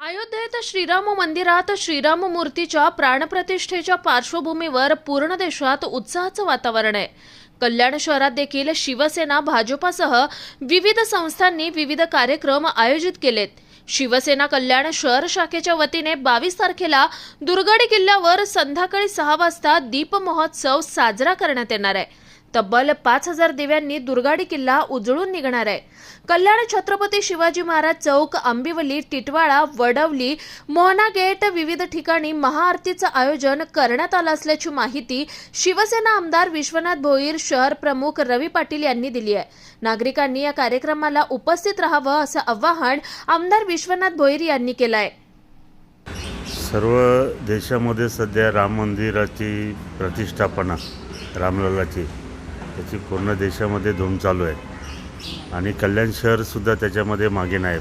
अयोध्येत श्रीराम मंदिरात श्रीराम मूर्तीच्या प्राणप्रतिष्ठेच्या पार्श्वभूमीवर पूर्ण देशात उत्साहाचं वातावरण आहे. कल्याण शहरात देखील शिवसेना भाजपासह विविध संस्थांनी विविध कार्यक्रम आयोजित केलेत. शिवसेना कल्याण शहर शाखेच्या वतीने बावीस तारखेला दुर्गडी किल्ल्यावर संध्याकाळी सहा वाजता दीप महोत्सव साजरा करण्यात येणार आहे. तब्बल पाच हजार दिव्यांनी दुर्गाडी किल्ला उजळून निघणार आहे. कल्याण छत्रपती शिवाजी महाराज चौक आंबिवली टिटवाळा वडवली मोहना गेट विविध ठिकाणी महाआरतीचं आयोजन करण्यात आलं असल्याची माहिती शिवसेना आमदार विश्वनाथ भोईर शहर प्रमुख रवी पाटील यांनी दिली आहे. नागरिकांनी या कार्यक्रमाला उपस्थित राहावं असं आवाहन आमदार विश्वनाथ भोईर यांनी केलं आहे. सर्व देशामध्ये सध्या राम मंदिराची प्रतिष्ठापना रामललाची त्याची पूर्ण देशामध्ये धूम चालू आहे. आणि कल्याण शहरसुद्धा त्याच्यामध्ये मागे नाही